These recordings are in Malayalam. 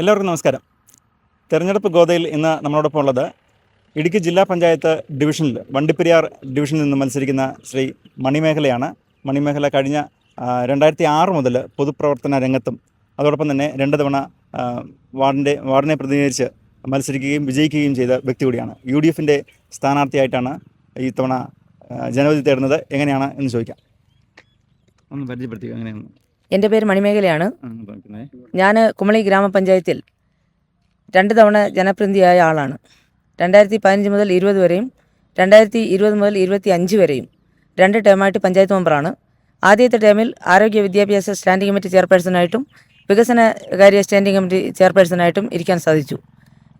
എല്ലാവർക്കും നമസ്കാരം. തെരഞ്ഞെടുപ്പ് ഗോതയിൽ ഇന്ന് നമ്മളോടൊപ്പം ഉള്ളത് ഇടുക്കി ജില്ലാ പഞ്ചായത്ത് ഡിവിഷനിൽ വണ്ടിപ്പെരിയാർ ഡിവിഷനിൽ നിന്ന് മത്സരിക്കുന്ന ശ്രീ മണിമേഖലയാണ്. മണിമേഖല കഴിഞ്ഞ രണ്ടായിരത്തി ആറ് മുതൽ പൊതുപ്രവർത്തന രംഗത്തും അതോടൊപ്പം തന്നെ രണ്ട് തവണ വാർഡിന്റെ വാർഡിനെ പ്രതിനിധീകരിച്ച് മത്സരിക്കുകയും വിജയിക്കുകയും ചെയ്ത വ്യക്തി കൂടിയാണ്. യു ഡി എഫിന്റെ സ്ഥാനാർത്ഥിയായിട്ടാണ് ഈ തവണ ജനവിധി തേടുന്നത്. എങ്ങനെയാണ് എന്ന് ചോദിക്കാം. ഒന്ന് പരിചയപ്പെടുത്തി എങ്ങനെയാണ് എന്റെ പേര് മണിമേഖലയാണ്. ഞാൻ കുമളി ഗ്രാമപഞ്ചായത്തിൽ രണ്ട് തവണ ജനപ്രതിനിധിയായ ആളാണ്. രണ്ടായിരത്തി പതിനഞ്ച് മുതൽ ഇരുപത് വരെയും രണ്ടായിരത്തി ഇരുപത് മുതൽ ഇരുപത്തി അഞ്ച് വരെയും രണ്ട് ടേമായിട്ട് പഞ്ചായത്ത് മെമ്പറാണ്. ആദ്യത്തെ ടേമിൽ ആരോഗ്യ വിദ്യാഭ്യാസ സ്റ്റാൻഡിംഗ് കമ്മിറ്റി ചെയർപേഴ്സണായിട്ടും വികസന കാര്യ സ്റ്റാൻഡിംഗ് കമ്മിറ്റി ചെയർപേഴ്സണായിട്ടും ഇരിക്കാൻ സാധിച്ചു.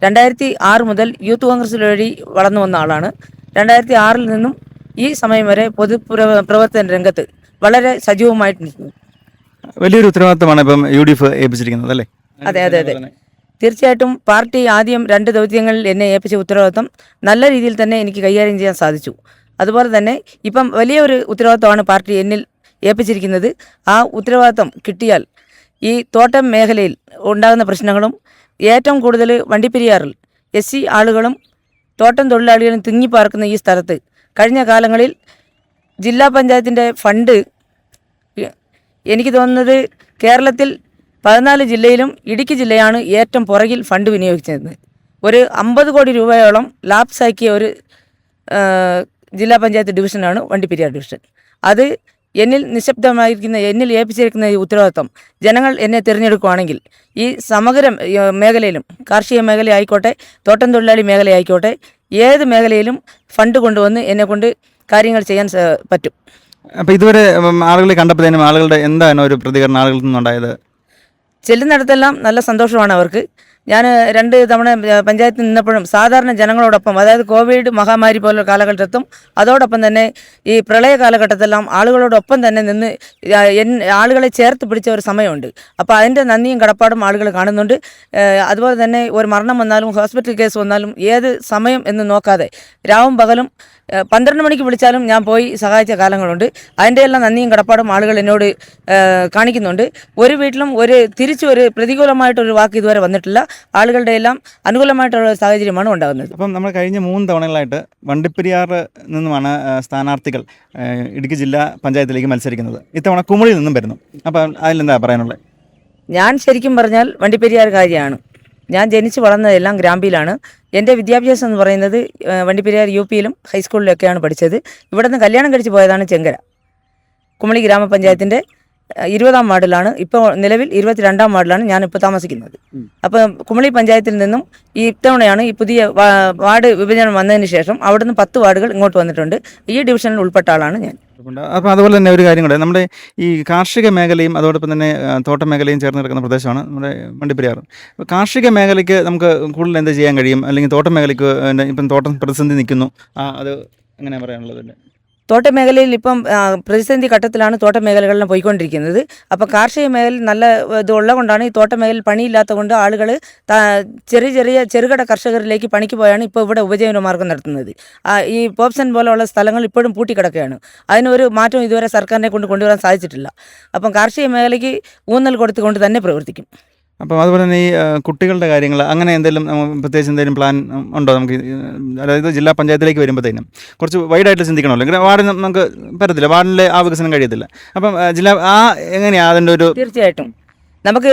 രണ്ടായിരത്തി ആറ് മുതൽ യൂത്ത് കോൺഗ്രസ് വഴി വളർന്നു വന്ന ആളാണ്. രണ്ടായിരത്തി ആറിൽ നിന്നും ഈ സമയം വരെ പൊതു പ്രവർത്തന രംഗത്ത് വളരെ സജീവമായിട്ട് നിൽക്കുന്നു. വലിയൊരു ഉത്തരവാദിത്തമാണ് ഇപ്പം യു ഡി എഫ് ഏൽപ്പിച്ചിരിക്കുന്നത് അല്ലേ? അതെ അതെ അതെ. തീർച്ചയായിട്ടും പാർട്ടി ആദ്യം രണ്ട് ദൗത്യങ്ങളിൽ എന്നെ ഏൽപ്പിച്ച ഉത്തരവാദിത്വം നല്ല രീതിയിൽ തന്നെ എനിക്ക് കൈകാര്യം ചെയ്യാൻ സാധിച്ചു. അതുപോലെ തന്നെ ഇപ്പം വലിയൊരു ഉത്തരവാദിത്തമാണ് പാർട്ടി എന്നിൽ ഏൽപ്പിച്ചിരിക്കുന്നത്. ആ ഉത്തരവാദിത്തം കിട്ടിയാൽ ഈ തോട്ടം മേഖലയിൽ ഉണ്ടാകുന്ന പ്രശ്നങ്ങളും ഏറ്റവും കൂടുതൽ വണ്ടിപ്പെരിയാറിൽ എസ് സി ആളുകളും തോട്ടം തൊഴിലാളികളും തിങ്ങിപ്പാർക്കുന്ന ഈ സ്ഥലത്ത് കഴിഞ്ഞ കാലങ്ങളിൽ ജില്ലാ പഞ്ചായത്തിന്റെ ഫണ്ട് എനിക്ക് തോന്നുന്നത് കേരളത്തിൽ പതിനാല് ജില്ലയിലും ഇടുക്കി ജില്ലയാണ് ഏറ്റവും പുറകിൽ ഫണ്ട് വിനിയോഗിച്ചിരുന്നത് ഒരു അമ്പത് കോടി രൂപയോളം ലാപ്സാക്കിയ ഒരു ജില്ലാ പഞ്ചായത്ത് ഡിവിഷനാണ് വണ്ടിപ്പെരിയാർ ഡിവിഷൻ. അത് എന്നിൽ നിശബ്ദമായിരിക്കുന്ന എന്നിൽ ഏൽപ്പിച്ചിരിക്കുന്ന ഈ ഉത്തരവാദിത്വം ജനങ്ങൾ എന്നെ തിരഞ്ഞെടുക്കുകയാണെങ്കിൽ ഈ സമഗ്ര മേഖലയിലും കാർഷിക മേഖല ആയിക്കോട്ടെ തോട്ടം തൊഴിലാളി മേഖല ആയിക്കോട്ടെ ഏത് മേഖലയിലും ഫണ്ട് കൊണ്ടുവന്ന് എന്നെ കൊണ്ട് കാര്യങ്ങൾ ചെയ്യാൻ പറ്റും. അപ്പോൾ ഇതുവരെ ആളുകളെ കണ്ടപ്പോഴത്തേനും ആളുകളുടെ എന്താണ് ഒരു പ്രതികരണം ആളുകളിൽ നിന്നുണ്ടായത്? ചെല്ലുന്നിടത്തെല്ലാം നല്ല സന്തോഷമാണ് അവർക്ക്. ഞാൻ രണ്ട് തവണ പഞ്ചായത്തിൽ നിന്നപ്പോഴും സാധാരണ ജനങ്ങളോടൊപ്പം അതായത് കോവിഡ് മഹാമാരി പോലുള്ള കാലഘട്ടത്തും അതോടൊപ്പം തന്നെ ഈ പ്രളയ കാലഘട്ടത്തെല്ലാം ആളുകളോടൊപ്പം തന്നെ നിന്ന് ആളുകളെ ചേർത്ത് പിടിച്ച ഒരു സമയമുണ്ട്. അപ്പോൾ അതിന്റെ നന്ദിയും കടപ്പാടും ആളുകൾ കാണുന്നുണ്ട്. അതുപോലെ തന്നെ ഒരു മരണം വന്നാലും ഹോസ്പിറ്റൽ കേസ് വന്നാലും ഏത് സമയം എന്ന് നോക്കാതെ രാവും പകലും പന്ത്രണ്ട് മണിക്ക് വിളിച്ചാലും ഞാൻ പോയി സഹായിച്ച കാലങ്ങളുണ്ട്. അതിന്റെ എല്ലാം നന്ദിയും കടപ്പാടും ആളുകൾ എന്നോട് കാണിക്കുന്നുണ്ട്. ഒരു വീട്ടിലും ഒരു തിരിച്ചു ഒരു പ്രതികൂലമായിട്ടൊരു വാക്ക് ഇതുവരെ വന്നിട്ടില്ല. ആളുകളുടെ എല്ലാം അനുകൂലമായിട്ടുള്ള ഒരു സാഹചര്യമാണ് ഉണ്ടാകുന്നത്. അപ്പം നമ്മൾ കഴിഞ്ഞ മൂന്ന് തവണകളായിട്ട് വണ്ടിപ്പെരിയാർ നിന്നുമാണ് സ്ഥാനാർത്ഥികൾ ഇടുക്കി ജില്ലാ പഞ്ചായത്തിലേക്ക് മത്സരിക്കുന്നത്. ഇത്തവണ കുമളിയിൽ നിന്നും വരുന്നു. അപ്പം അതിലെന്താ പറയാനുള്ളത്? ഞാൻ ശരിക്കും പറഞ്ഞാൽ വണ്ടിപ്പെരിയാർ കാര്യമാണ് ഞാൻ ജനിച്ചു വളർന്നതെല്ലാം ഗ്രാമ്പിയിലാണ്. എന്റെ വിദ്യാഭ്യാസം എന്ന് പറയുന്നത് വണ്ടിപ്പെരിയാർ യു പിയിലും ഹൈസ്കൂളിലൊക്കെയാണ് പഠിച്ചത്. ഇവിടെ നിന്ന് കല്യാണം കഴിച്ച് പോയതാണ് ചെങ്കര. കുമളി ഗ്രാമപഞ്ചായത്തിന്റെ ഇരുപതാം വാർഡിലാണ്. ഇപ്പോൾ നിലവിൽ ഇരുപത്തിരണ്ടാം വാർഡിലാണ് ഞാനിപ്പോൾ താമസിക്കുന്നത്. അപ്പം കുമളി പഞ്ചായത്തിൽ നിന്നും ഈ ഇത്തവണയാണ് ഈ പുതിയ വാർഡ് വിഭജനം വന്നതിന് ശേഷം അവിടുന്ന് പത്ത് വാർഡുകൾ ഇങ്ങോട്ട് വന്നിട്ടുണ്ട്. ഈ ഡിവിഷനിൽ ഉൾപ്പെട്ട ആളാണ് ഞാൻ. അപ്പോൾ അതുപോലെ തന്നെ ഒരു കാര്യം കൂടെ. നമ്മുടെ ഈ കാർഷിക മേഖലയും അതോടൊപ്പം തന്നെ തോട്ട മേഖലയും ചേർന്ന് കിടക്കുന്ന പ്രദേശമാണ് നമ്മുടെ വണ്ടിപ്പെരിയാർ കാർഷിക മേഖലയ്ക്ക് നമുക്ക് കൂടുതൽ എന്താ ചെയ്യാൻ കഴിയും? അല്ലെങ്കിൽ തോട്ട മേഖലയ്ക്ക് ഇപ്പം തോട്ടം പ്രതിസന്ധി നിൽക്കുന്നു. ആ അത് അങ്ങനെ പറയാനുള്ളത്? തോട്ട മേഖലയിൽ ഇപ്പം പ്രതിസന്ധി ഘട്ടത്തിലാണ് തോട്ട മേഖലകളിലും പോയിക്കൊണ്ടിരിക്കുന്നത്. അപ്പോൾ കാർഷിക മേഖല നല്ല ഇത് ഉള്ളതുകൊണ്ടാണ് ഈ തോട്ട മേഖലയിൽ പണിയില്ലാത്ത കൊണ്ട് ആളുകൾ ചെറിയ ചെറിയ ചെറുകിട കർഷകരിലേക്ക് പണിക്ക് പോയാണ് ഇപ്പോൾ ഇവിടെ ഉപജീവന മാർഗം നടത്തുന്നത്. ഈ പോപ്സൺ പോലെയുള്ള സ്ഥലങ്ങൾ ഇപ്പോഴും പൂട്ടിക്കിടക്കുകയാണ്. അതിനൊരു മാറ്റം ഇതുവരെ സർക്കാരിനെ കൊണ്ട് കൊണ്ടുവരാൻ സാധിച്ചിട്ടില്ല. അപ്പം കാർഷിക മേഖലയ്ക്ക് ഊന്നൽ കൊടുത്തുകൊണ്ട് തന്നെ പ്രവർത്തിക്കും. അപ്പം അതുപോലെ തന്നെ ഈ കുട്ടികളുടെ കാര്യങ്ങൾ അങ്ങനെ എന്തെങ്കിലും പ്രത്യേകിച്ച് എന്തെങ്കിലും പ്ലാൻ ഉണ്ടോ നമുക്ക്? അതായത് ജില്ലാ പഞ്ചായത്തിലേക്ക് വരുമ്പോഴത്തേനും കുറച്ച് വൈഡായിട്ട് ചിന്തിക്കണമല്ലോ. ഇങ്ങനെ വാർഡിന് നമുക്ക് പറ്റത്തില്ല. വാർഡിലെ ആ വികസനം കഴിയത്തില്ല. അപ്പം ജില്ലാ ആ എങ്ങനെയാണ് അതിന്റെ ഒരു തീർച്ചയായിട്ടും. നമുക്ക്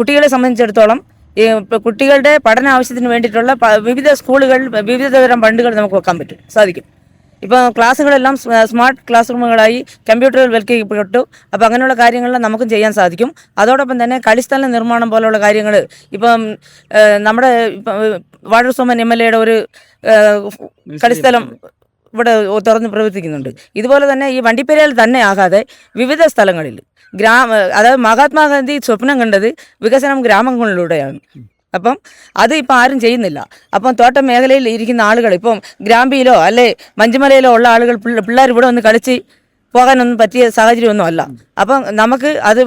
കുട്ടികളെ സംബന്ധിച്ചിടത്തോളം ഈ കുട്ടികളുടെ പഠന ആവശ്യത്തിന് വേണ്ടിയിട്ടുള്ള വിവിധ സ്കൂളുകൾ വിവിധ തരം ഫണ്ടുകൾ നമുക്ക് വെക്കാൻ പറ്റും. സാധിക്കും. ഇപ്പോൾ ക്ലാസ്സുകളെല്ലാം സ്മാർട്ട് ക്ലാസ് റൂമുകളായി കമ്പ്യൂട്ടറുകൾ വൽക്കരിക്കപ്പെട്ടു. അപ്പോൾ അങ്ങനെയുള്ള കാര്യങ്ങളെല്ലാം നമുക്കും ചെയ്യാൻ സാധിക്കും. അതോടൊപ്പം തന്നെ കളിസ്ഥല നിർമ്മാണം പോലുള്ള കാര്യങ്ങൾ ഇപ്പം നമ്മുടെ ഇപ്പം സോമൻ എം എൽ എയുടെ ഒരു കളിസ്ഥലം ഇവിടെ തുറന്ന് പ്രവർത്തിക്കുന്നുണ്ട്. ഇതുപോലെ തന്നെ ഈ വണ്ടിപ്പെരിയാൽ തന്നെ ആകാതെ വിവിധ സ്ഥലങ്ങളിൽ ഗ്രാമ അതായത് മഹാത്മാഗാന്ധി സ്വപ്നം കണ്ടത് വികസനം ഗ്രാമങ്ങളിലൂടെയാണ്. അപ്പം അത് ഇപ്പം ആരും ചെയ്യുന്നില്ല. അപ്പം തോട്ടം മേഖലയിൽ ഇരിക്കുന്ന ആളുകൾ ഇപ്പം ഗ്രാമ്പിയിലോ അല്ലെ മഞ്ചുമലയിലോ ഉള്ള ആളുകൾ പിള്ളേർ ഇവിടെ വന്ന് കളിച്ച് പോകാനൊന്നും പറ്റിയ സാഹചര്യമൊന്നും അല്ല. അപ്പം നമുക്ക് അത്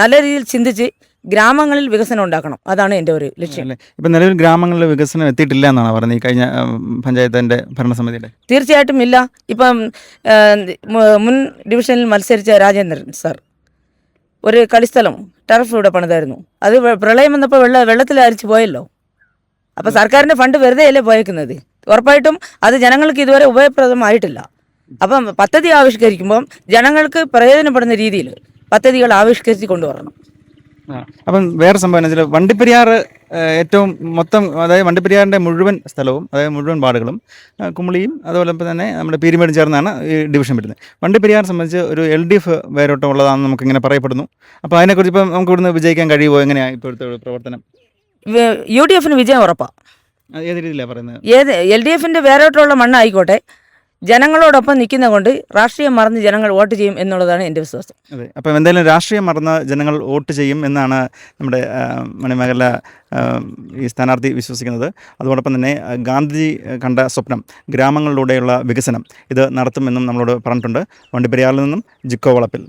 നല്ല രീതിയിൽ ചിന്തിച്ച് ഗ്രാമങ്ങളിൽ വികസനം ഉണ്ടാക്കണം. അതാണ് എന്റെ ഒരു ലക്ഷ്യം. ഇപ്പം നിലവിൽ ഗ്രാമങ്ങളിൽ വികസനം എത്തിയിട്ടില്ല എന്നാണ് പറഞ്ഞത് ഈ കഴിഞ്ഞ പഞ്ചായത്തിന്റെ ഭരണസമിതിയുടെ. തീർച്ചയായിട്ടും ഇല്ല. ഇപ്പം മുൻ ഡിവിഷനിൽ മത്സരിച്ച രാജേന്ദ്രൻ സാർ. ഒരു കളിസ്ഥലം ടർഫ് ഇവിടെ പണിതായിരുന്നു. അത് പ്രളയം വന്നപ്പോൾ വെള്ള വെള്ളത്തിൽ അരിച്ചു പോയല്ലോ? അപ്പോൾ സർക്കാരിന്റെ ഫണ്ട് വെറുതെ അല്ലേ പോയേക്കുന്നത്? ഉറപ്പായിട്ടും അത് ജനങ്ങൾക്ക് ഇതുവരെ ഉപയോഗപ്രദമായിട്ടില്ല. അപ്പം പദ്ധതി ആവിഷ്കരിക്കുമ്പം ജനങ്ങൾക്ക് പ്രയോജനപ്പെടുന്ന രീതിയിൽ പദ്ധതികൾ ആവിഷ്കരിച്ച് കൊണ്ടുവരണം. അപ്പം വേറെ സംഭവം എന്ന് വെച്ചാൽ വണ്ടിപ്പെരിയാർ ഏറ്റവും മൊത്തം അതായത് വണ്ടിപ്പെരിയാറിന്റെ മുഴുവൻ സ്ഥലവും അതായത് മുഴുവൻ വാർഡുകളും ആ, കുമളിയും അതുപോലെ തന്നെ നമ്മുടെ പീരിമേടും ചേർന്നാണ് ഈ ഡിവിഷൻ വരുന്നത്. വണ്ടിപ്പെരിയാർ സംബന്ധിച്ച് ഒരു എൽ ഡി എഫ് വേരോട്ടം ഉള്ളതാണെന്ന് നമുക്കിങ്ങനെ പറയപ്പെടുന്നു. അപ്പോൾ അതിനെക്കുറിച്ച് ഇപ്പം നമുക്ക് ഇവിടുന്ന് വിജയിക്കാൻ കഴിയുമോ? എങ്ങനെയാണ് ഇപ്പോഴത്തെ ഒരു പ്രവർത്തനം? യു ഡി എഫിന് വിജയം ഉറപ്പാണ് ഏത് രീതിയിലാണ് പറയുന്നത്? ഏത് എൽ ഡി എഫിന്റെ വേരോട്ടമുള്ള മണ്ണായിക്കോട്ടെ ജനങ്ങളോടൊപ്പം നിൽക്കുന്ന കൊണ്ട് രാഷ്ട്രീയം മറന്ന് ജനങ്ങൾ വോട്ട് ചെയ്യും എന്നുള്ളതാണ് എന്റെ വിശ്വാസം. അതെ. അപ്പം എന്തായാലും രാഷ്ട്രീയം മറന്ന് ജനങ്ങൾ വോട്ട് ചെയ്യും എന്നാണ് നമ്മുടെ മണിമേഖല ഈ സ്ഥാനാർത്ഥി വിശ്വസിക്കുന്നത്. അതോടൊപ്പം തന്നെ ഗാന്ധിജി കണ്ട സ്വപ്നം ഗ്രാമങ്ങളിലൂടെയുള്ള വികസനം ഇത് നടത്തുമെന്നും നമ്മളോട് പറഞ്ഞിട്ടുണ്ട്. വണ്ടിപ്പെരിയാറിൽ നിന്നും ജിക്കോ വളപ്പിൽ.